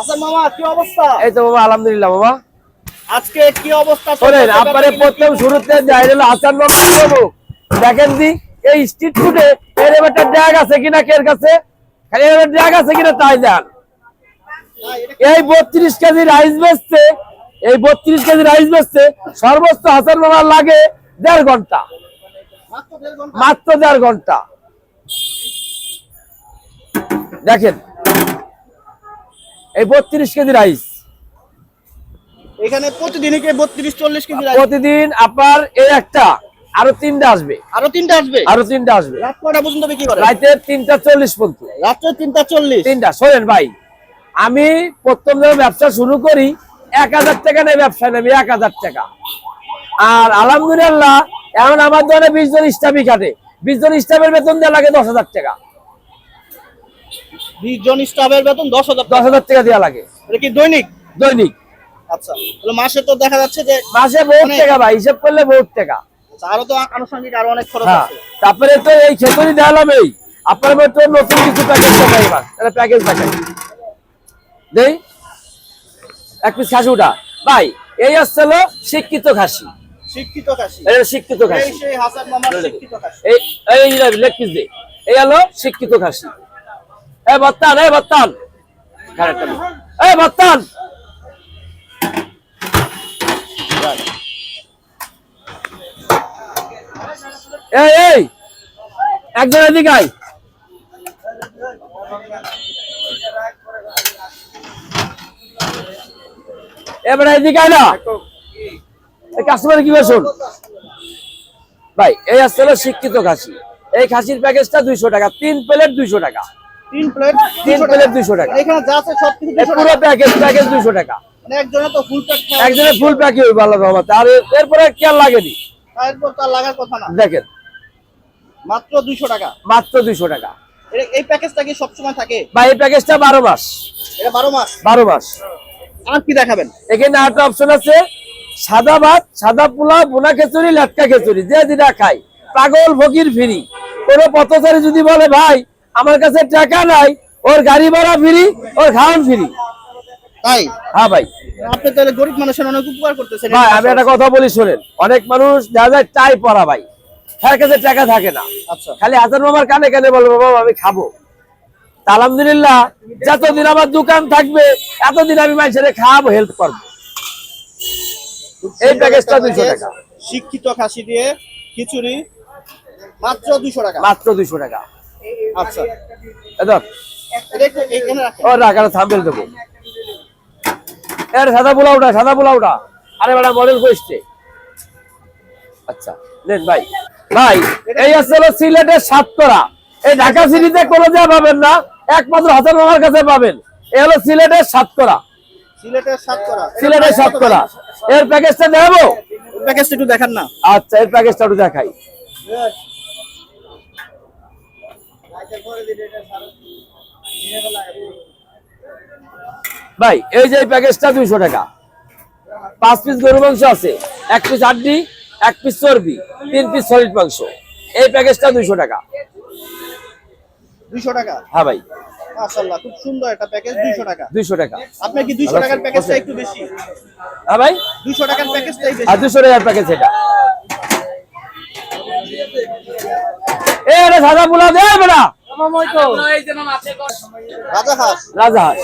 হাসান মামা কি অবস্থা? এই তো বাবা আলহামদুলিল্লাহ বাবা। আজকে কি অবস্থা? শোনেন আপনারে প্রথম শুরুতে যাই হলো হাসান বাবা কি দেখেন দি এই স্ট্রিট ফুডে এর এবারটা ড্যাগ আছে কিনা কের কাছে? খালি এবার ড্যাগ আছে কিনা তাই যান এই বত্রিশ কেজি রাইস বেচতে এই বত্রিশ কেজি রাইস বেচতে সর্বোচ্চ হাসান বাবার লাগে দেড় ঘণ্টা? মাত্র দেড় ঘণ্টা। দেখেন এই বত্রিশ কেজি রাইস। এখানে প্রতিদিনই কি বত্রিশ চল্লিশ কেজি প্রতিদিন আপনার এই একটা আরও তিনটা আসবে। আরও তিনটা আসবে? আরও তিনটা আসবে। রাত কয়টা পর্যন্ত বিক্রি করে রাতে তিনটা চল্লিশ পর্যন্ত। রাত্রে তিনটা চল্লিশ? তিনটা শোনেন ভাই আমি প্রথম যখন ব্যবসা শুরু করি এক হাজার টাকা নেই ব্যবসা নেবে এক হাজার টাকা। আর আলহামদুলিল্লাহ এখন আমার ধরে বিশ জন স্টাফই কাটে। বিশ জন স্টাফের বেতন দেওয়া লাগে দশ হাজার টাকা। বিশ। জন স্টাফের বেতন দশ হাজার দশ হাজার টাকা দেওয়া লাগে। এটা কি দৈনিক? দৈনিক। আচ্ছা তাহলে মাসে তো দেখা যাচ্ছে যে মাসে বহুত টাকা ভাই হিসেব করলে বহুত টাকা। আচ্ছা, আরও তো আনুষঙ্গিক আরও অনেক খরচ হ্যাঁ আছে। তারপরে তো এই খেতরি দেখালাম এই। আপনার মতো নতুন কিছু প্যাকেজ এবার। তাহলে প্যাকেজ দেই। এক পিস খাসি ভাই এই শিক্ষিত খাসি। শিক্ষিত এটা শিক্ষিত এই খাসি। সেই হাসান মামার শিক্ষিত এই এই লেগ পিস দে এই হলো শিক্ষিত খাসি। একজন এদিকে এবারে এদিকে আয় না। কাস্টমার কি শোন? ভাই, এই আসছে শিক্ষিত খাসি। এই খাসির প্যাকেজটা দুইশো টাকা, তিন প্লেট দুইশো টাকা। তিন প্লেট তিন প্লেট দুইশো টাকা। এখানে যা আছে সব কিছু পুরো প্যাকেজ প্যাকেজ দুইশো টাকা। মানে একজনে তো ফুল প্লেট একজনের ফুল প্যাকেজ হইব আল্লাহ রহমত। আর এরপরে কি আর লাগেনি? তারপর তার লাগার কথা না। দেখেন। মাত্র দুইশো টাকা। মাত্র দুইশো টাকা। এই প্যাকেজটা কি সবসময় থাকে? বা এই প্যাকেজটা বারো মাস। এটা বারো মাস? বারো মাস। আর কি দেখাবেন? এখানে আরেকটা অপশন আছে। সাদা ভাত সাদা পোলাও বোনা খিচুড়ি লাটকা খিচুড়ি। যে যেটা খাই পাগল ফকির ফ্রি। কোনো পথচারী যদি বলে ভাই আমার কাছে টাকা নাই ওর গাড়ি ভাড়া ফ্রি ওর খাওয়ান ফ্রি। তাই? হ্যাঁ ভাই। আপনি তাহলে গরিব মানুষের অনেক উপকার করতেছেন। ভাই আমি একটা কথা বলি শোনেন অনেক মানুষ দেখা যায় টাই পড়া ভাই তার কাছে টাকা থাকে না। আচ্ছা। খালি হাসান মামার কানে কানে বলব বাবা আমি খাব। আলহামদুলিল্লাহ যতদিন আমার দোকান থাকবে এতদিন আমি মানুষের খাওয়াবো হেল্প করব। এই প্যাকেজটা দুইশো টাকা। শিক্ষিত খাসি দিয়ে খিচুড়ি মাত্র দুইশো টাকা। মাত্র দুইশো টাকা। আচ্ছা। এটা ও রাখ আর দেবো। এর সাদা পোলাওটা সাদা পোলাওটা আরে বেটা মডেল কইছে আচ্ছা নেন ভাই। ভাই এই আছে হলো সিলেটের সাতকরা। এই ঢাকা সিটিতে কোনো জায়গা পাবেন না একমাত্র হাসান মামার কাছে পাবেন। এই হলো সিলেটের সাতকরা। সিলেটের সাতকরা। সিলেটের সাতকরা। এর প্যাকেজটা দেখাবো? প্যাকেজটা একটু দেখান না। আচ্ছা এর প্যাকেজটা একটু দেখাই। ভাই এই যে প্যাকেজটা দুইশো টাকা। পাঁচ পিস গরু মাংস আছে এক পিস হাড্ডি এক পিস চর্বি তিন পিস সলিড মাংস। এই প্যাকেজটা দুইশো টাকা। দুইশো টাকা? হ্যাঁ ভাই। মাশাআল্লাহ খুব সুন্দর একটা প্যাকেজ টাকা। দুইশো টাকা। আপনার কি দুইশো টাকার প্যাকেজটা একটু বেশি? হ্যাঁ ভাই। টাকার প্যাকেজটাই বেশি। আর দুশো টাকার প্যাকেজ এটা। এ রে সাদা পোলা দে বেটা। রাজা হাঁস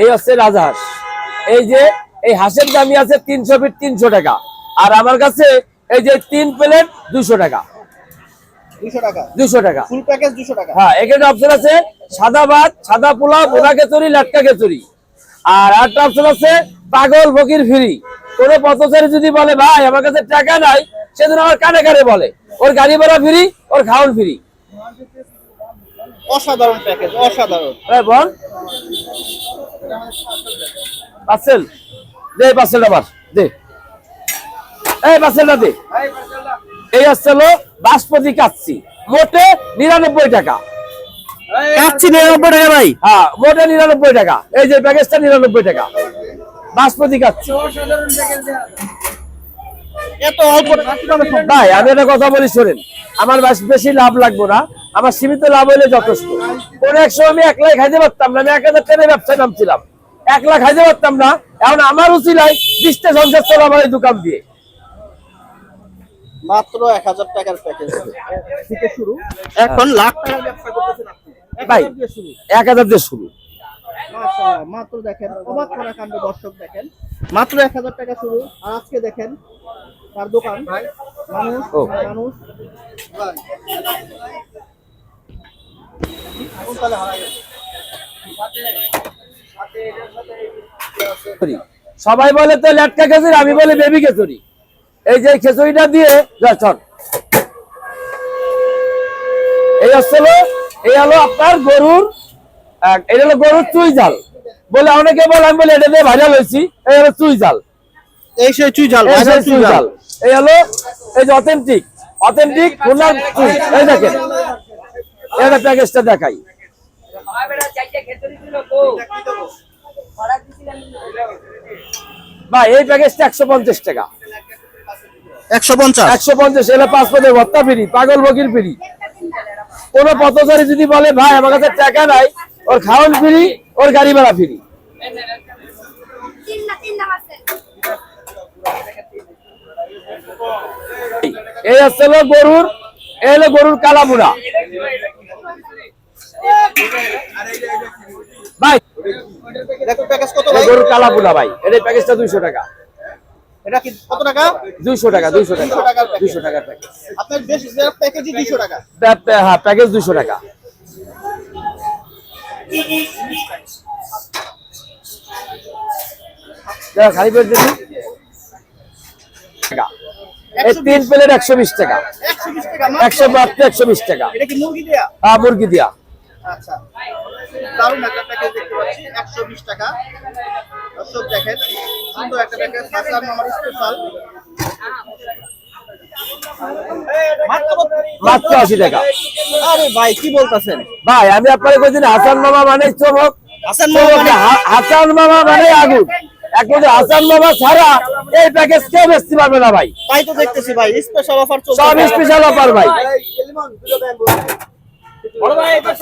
এই হচ্ছে রাজহাঁস এই যে এই হাঁসের দামি আছে তিনশো ফিট তিনশো টাকা। আর আমার কাছে এই যে তিন প্লেট দুশো টাকা। দুইশো টাকা। দুশো টাকা। ফুল প্যাকেজ দুশো টাকা। হ্যাঁ এখানে অপশন আছে সাদা ভাত সাদা পোলাও বোনা খেচুরি লাটকা খেচুরি আর একটা অপশন আছে পাগল ফকির ফ্রি কোনো পথচারী যদি বলে ভাই আমার কাছে টাকা নাই সেদিন আমার কানে কানে বলে। ওর গাড়ি ভাড়া ফ্রি ওর খাওয়ান ফ্রি। অসাধারণ প্যাকেজ অসাধারণ। বল পার্সেল? দে পার্সেলটা দে। এই পার্সেলটা দে। এই আসছে হলো বাসপতি কাচ্ছি মোটে নিরানব্বই টাকা। কাচ্ছি নিরানব্বই টাকা ভাই। হ্যাঁ মোটে নিরানব্বই টাকা। এই যে প্যাকেজটা নিরানব্বই টাকা। বাসপতি কাচ্ছি এত অল্প টাকা কীভাবে সম্ভব? ভাই আমি একটা কথা বলি শোনেন। আমার বেশি লাভ লাগবো না। আমার সীমিত লাভ হইলে যথেষ্ট। কোন এক সময় আমি এক লাখ খাইতে পারতাম না আমি এক হাজার টাকা ব্যবসায় নামছিলাম। এক লাখ খাইতে পারতাম না এখন আমার উচিলাই বিশটা সংসার চলো আমার এই দোকান দিয়ে। মাত্র এক হাজার টাকার প্যাকেজ থেকে শুরু এখন লাখ টাকার ব্যবসা করতেছেন ভাই। হাজার দিয়ে শুরু। এক হাজার দিয়ে শুরু। মাত্র দেখেন অবাক করা কাণ্ড দর্শক দেখেন। মাত্র এক হাজার টাকা শুরু। আর আজকে দেখেন তার দোকান। মানুষ মানুষ। সবাই বলে তো লেটকা খেচুরি আমি বলি বেবি খেচুরি এই যে খেচুরিটা দিয়ে যা, চল। এই হচ্ছে এই হলো আপনার গরুর এটা হলো গরুর চুই জাল বলে অনেকে বলে আমি বলি এটা দিয়ে ভাইরাল হয়েছি। এই হলো চুই জাল। এই সেই চুই জাল চুই জাল। এই হলো এই যে অথেন্টিক অথেন্টিক খুলনার চুই। এই দেখেন এটা প্যাকেজটা দেখাই। ভাই এই প্যাকেজটা একশো পঞ্চাশ টাকা। একশো পঞ্চাশ? একশো পঞ্চাশ এলে পাঁচ পদে ভত্তা ফিরি পাগল বকির ফিরি। কোন পথচারী যদি বলে ভাই আমার কাছে টাকা নাই ওর খাওয়ান ফিরি ওর গাড়ি ভাড়া ফিরি। এই হলো গরুর এই হলো গরুর কালাবুড়া ভাই প্যাকেজ কত এই ভাই গরুর এর এই প্যাকেজটা দুইশো টাকা। এটা কি কত টাকা? দুইশো টাকা দুইশো টাকা। 200 দুইশো টাকার প্যাকেজ। আপনার বেশ প্যাকেজই দুইশো টাকা। হ্যাঁ প্যাকেজ দুইশো টাকা। খালি পেট দেখি তিন প্লেট একশো বিশ টাকা। একশো টাকা একশো বিশ টাকা। এটা কি মুরগি দেয়া? হ্যাঁ মুরগি দিয়া। আচ্ছা। দারুণ একটা প্যাকেজ দেখতে পাচ্ছি একশো বিশ টাকা। দর্শক দেখেন সুন্দর একটা প্যাকেজ আমার স্পেশাল মাত্র আশি টাকা। আরে ভাই কি বলতেছেন? ভাই আমি আপনার কইছি হাসান মামা মানে চমক হাসান মামা মানে- হা- হাসান মামা মানে আগুন। এখন হাসান মামা ছাড়া এই প্যাকেজ কেউ বেচতে পারবে না ভাই। তাই তো দেখতেছি ভাই স্পেশাল অফার চলছে। সব স্পেশাল অফার ভাই। বড় ভাই এটা